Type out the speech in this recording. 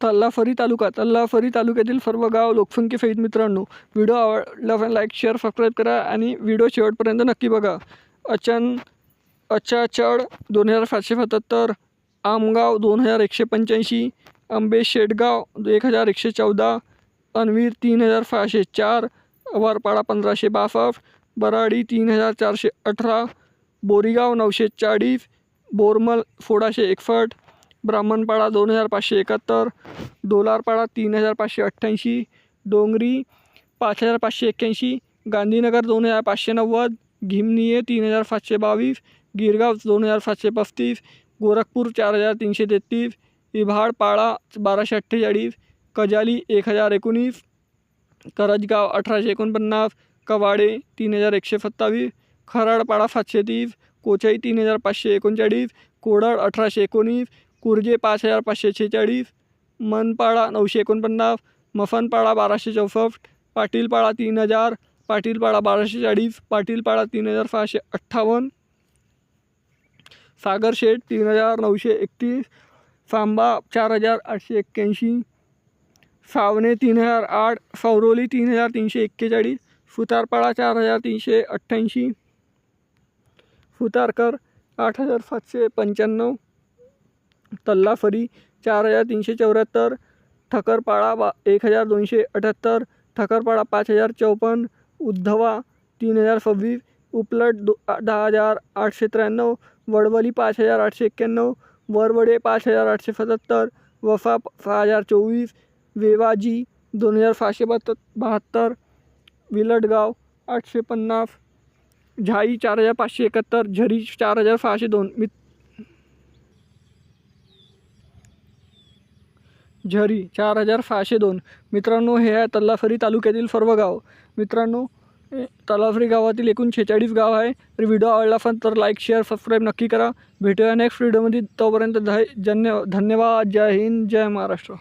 तल्लाफरी तालुका तल्लाफरी तालुक्यातील सर्व गाव लोकसंख्येसहित मित्रांनो व्हिडिओ आवडला लाईक शेअर सबस्क्राईब करा आणि व्हिडिओ शेवटपर्यंत नक्की बघा. अचन अचाचड दोन हजार सातशे सत्याहत्तर आमगाव दोन हजार एकशे पंच्याऐंशी आंबे शेटगाव एक हजार एकशे चौदा अनवीर तीन हजार सहाशे चार वरपाडा पंधराशे बासष्ट बराडी तीन हजार चारशे अठरा बोरीगाव नऊशे चाळीस बोरमल सोळाशे एकसष्ट ब्राह्मणपाडा दोन हजार पाचशे एकाहत्तर डोलारपाडा तीन हजार पाचशे अठ्ठ्याऐंशी डोंगरी पाच हजार पाचशे एक्क्याऐंशी गांधीनगर दोन हजार पाचशे नव्वद घिमनीये तीन हजार सातशे बावीस गिरगाव दोन हजार सातशे पस्तीस गोरखपूर चार हजार तीनशे तेहतीस इभाडपाडा बाराशे अठ्ठेचाळीस कजाली एक हजार एकोणीस करजगाव अठराशे एकोणपन्नास कवाडे तीन हजार एकशे सत्तावीस खराडपाडा सातशे तीस कोचाई तीन हजार पाचशे एकोणचाळीस कोडड अठराशे एकोणीस कुर्जे पाच हजार पाचशे छेचाळीस मनपाडा नऊशे एकोणपन्नास मफनपाडा बाराशे चौसष्ट पाटीलपाडा तीन हजार पाटीलपाडा बाराशे चाळीस पाटीलपाडा तीन हजार सहाशे अठ्ठावन्न सागरशेठ तीन हजार नऊशे एकतीस सांबा चार हजार आठशे एक्क्याऐंशी सावणे तीन हजार आठ सौरोली तीन हजार तीनशे एक्केचाळीस सुतारपाडा चार हजार तीनशे अठ्ठ्याऐंशी सुतारकर आठ हजार सातशे पंच्याण्णव तल्लाफरी चार हजार तीनशे चौऱ्याहत्तर ठकरपाडा बा एक हजार दोनशे अठ्याहत्तर ठकरपाडा पाच हजार चौपन्न उद्धवा तीन हजार सव्वीस उपलट दो दहा हजार आठशे त्र्याण्णव वडवली पाच हजार आठशे एक्क्याण्णव वरवडे पाच हजार आठशे सत्याहत्तर वफा सहा हजार चोवीस वेवाजी दोन हजार सहाशे बहात्तर बहात्तर विलटगाव आठशे पन्नास झाई चार हजार पाचशे एकाहत्तर झरी चार हजार सहाशे दोन मित झरी चार हजार सहाशे दोन. मित्रांनो हे आहे तल्लाफरी तालुक्यातील सर्व गाव. मित्रांनो हे तलाफरी गावातील एकूण छेचाळीस गाव आहे. तर व्हिडिओ आवडला असेल तर लाईक शेअर सबस्क्राईब नक्की करा. भेटूया नेक्स्ट व्हिडिओमध्ये तोपर्यंत धन्य जन्य धन्यवाद. जय हिंद जय महाराष्ट्र.